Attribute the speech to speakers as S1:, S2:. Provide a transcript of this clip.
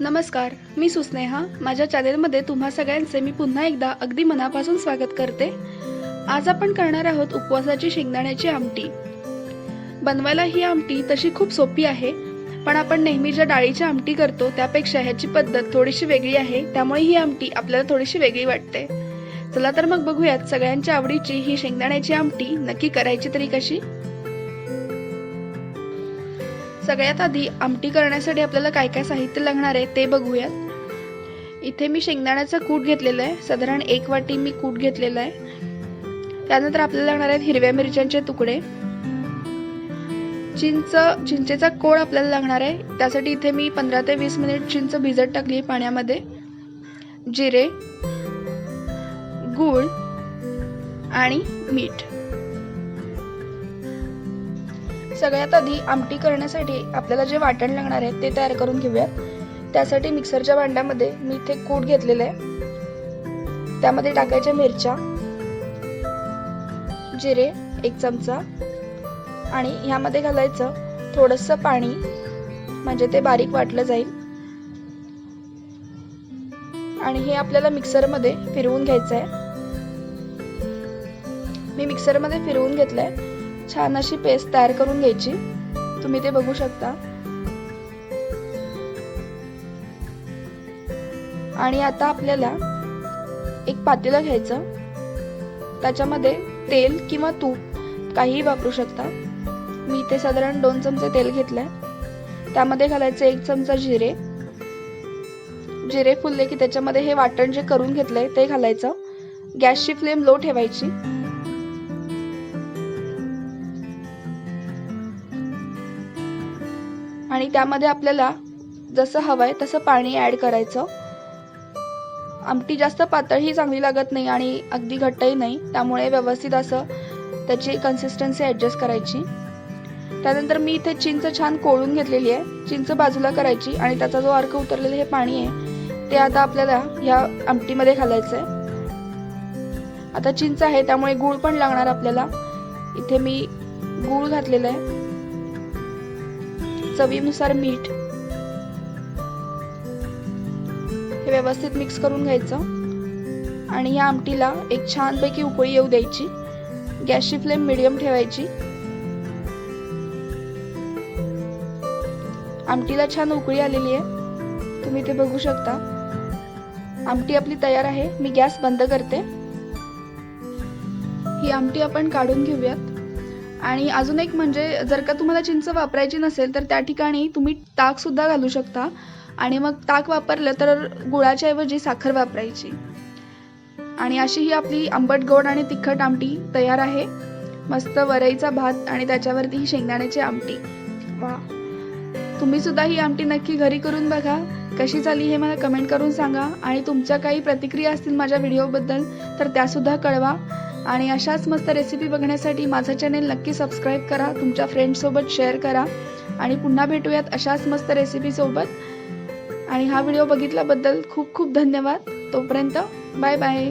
S1: नमस्कार मी सुस्नेहा. माझ्या चॅनेलमध्ये तुम्हा सगळ्यांचे मी पुन्हा एकदा अगदी मनापासून स्वागत करते. आज आपण करणार आहोत उपवासाची शेंगदाण्याची आमटी. बनवायला ही आमटी तशी खूप सोपी आहे पण आपण नेहमी ज्या डाळीची आमटी करतो त्यापेक्षा ह्याची पद्धत थोडीशी वेगळी आहे त्यामुळे ही आमटी आपल्याला थोडीशी वेगळी वाटते. चला तर मग बघूयात सगळ्यांच्या आवडीची ही शेंगदाण्याची आमटी नक्की करायची तरी कशी? सगळ्यात आधी आमटी करण्यासाठी आपल्याला काय काय साहित्य लागणार आहे ते बघूयात. इथे मी शेंगदाण्याचं कूट घेतलेलं आहे. साधारण एक वाटी मी कूट घेतलेलं आहे. त्यानंतर आपल्याला लागणार आहेत हिरव्या मिरच्यांचे तुकडे. चिंच चिंचेचा कोळ आपल्याला लागणार आहे. त्यासाठी इथे मी पंधरा ते वीस मिनिट चिंच भिजत टाकली पाण्यामध्ये. जिरे गूळ आणि मीठ. सगळ्यात आधी आमटी करण्यासाठी आपल्याला जे वाटण लागणार आहे ते तयार करून घेऊयात. त्यासाठी मिक्सरच्या भांड्यामध्ये मी इथे कूट घेतलेलं आहे. त्यामध्ये टाकायच्या मिरच्या जिरे एक चमचा आणि ह्यामध्ये घालायचं थोडंसं पाणी म्हणजे ते बारीक वाटलं जाईल. आणि हे आपल्याला मिक्सरमध्ये फिरवून घ्यायचं आहे. मी मिक्सरमध्ये फिरवून घेतलंय. छान अशी पेस्ट तयार करून घ्यायची. तुम्ही ते बघू शकता. आणि आता आपल्याला एक पातेलं घ्यायचं. त्याच्यामध्ये तेल किंवा तूप काहीही वापरू शकता. मी इथे साधारण दोन चमचे तेल घेतलंय. त्यामध्ये घालायचं एक चमचा जिरे. जिरे फुलले की त्याच्यामध्ये हे वाटण जे करून घेतलंय ते घालायचं. गॅसची फ्लेम लो ठेवायची. आणि त्यामध्ये आपल्याला जसं हवं आहे तसं पाणी ॲड करायचं. आमटी जास्त पातळही चांगली लागत नाही आणि अगदी घट्टही नाही. त्यामुळे व्यवस्थित असं त्याची कन्सिस्टन्सी ॲडजस्ट करायची. त्यानंतर मी इथे चिंच छान कोळून घेतलेली आहे. चिंच बाजूला करायची आणि त्याचा जो अर्क उतरलेलं हे पाणी आहे ते आता आपल्याला ह्या आमटीमध्ये घालायचं आहे आता चिंच आहे त्यामुळे गूळ पण लागणार आपल्याला. इथे मी गूळ घातलेलं आहे. चवीनुसार मीठ हे व्यवस्थित मिक्स करून घ्यायचं. आणि या आमटीला एक छानपैकी उकळी येऊ द्यायची. गॅसची फ्लेम मिडियम ठेवायची. आमटीला छान उकळी आलेली आहे. तुम्ही ते बघू शकता. आमटी आपली तयार आहे. मी गॅस बंद करते. ही आमटी आपण काढून घेऊयात. आणि अजून एक म्हणजे जर का तुम्हाला चिंच वापरायची नसेल तर त्या ठिकाणी तुम्ही ताकसुद्धा घालू शकता. आणि मग ताक वापरलं तर गुळाच्या ऐवजी साखर वापरायची. आणि अशी ही आपली आंबट गोड आणि तिखट आमटी तयार आहे. मस्त वरईचा भात आणि त्याच्यावरती ही शेंगदाण्याची आमटी. वा. तुम्ही सुद्धा ही आमटी नक्की घरी करून बघा. कशी झाली हे मला कमेंट करून सांगा. आणि तुमच्या काही प्रतिक्रिया असतील माझ्या व्हिडिओबद्दल तर त्यासुद्धा कळवा. आणि अशाच मस्त रेसिपी बघण्यासाठी माझा चॅनेल नक्की सबस्क्राईब करा तुमच्या फ्रेंड्ससोबत शेअर करा आणि पुन्हा भेटूयात अशाच मस्त रेसिपीसोबत आणि हा व्हिडिओ बघितल्याबद्दल खूप खूप धन्यवाद. तोपर्यंत बाय बाय